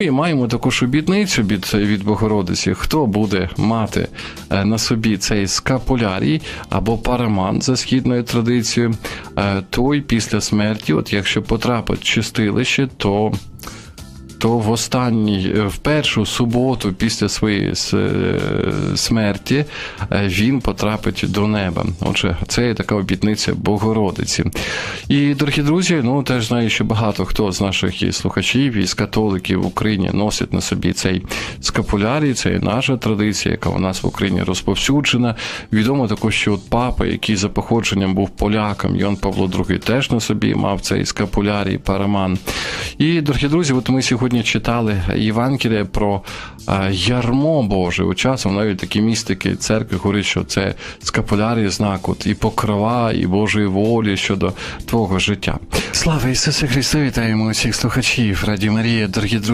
І маємо також обітницю від, від Богородиці, хто буде мати е, на собі цей скапулярій або параман за східною традицією, е, той після смерті, от якщо потрапить в чистилище, то то в останній, е, в першу суботу після своєї е, смерті е, він потрапить до неба. Отже, це є така обітниця Богородиці. І, дорогі друзі, ну теж знаю, що багато хто з наших і слухачів і з католиків в Україні носить на собі цей скапулярій, це є наша традиція, яка у нас в Україні розповсюджена. Відомо також, що от папа, який за походженням був поляком, Йон Павло II теж на собі мав цей скапулярій, параман. І, дорогі друзі, от ми сьогодні читали Євангеліє про е, ярмо Боже. У часом навіть такі містики церкви говорять, що це скапулярій знак от, і покрова, і Божої волі щодо твого життя. Слава Ісусу Христу! Вітаємо усіх слухачів Раді Марія, дорогі друзі.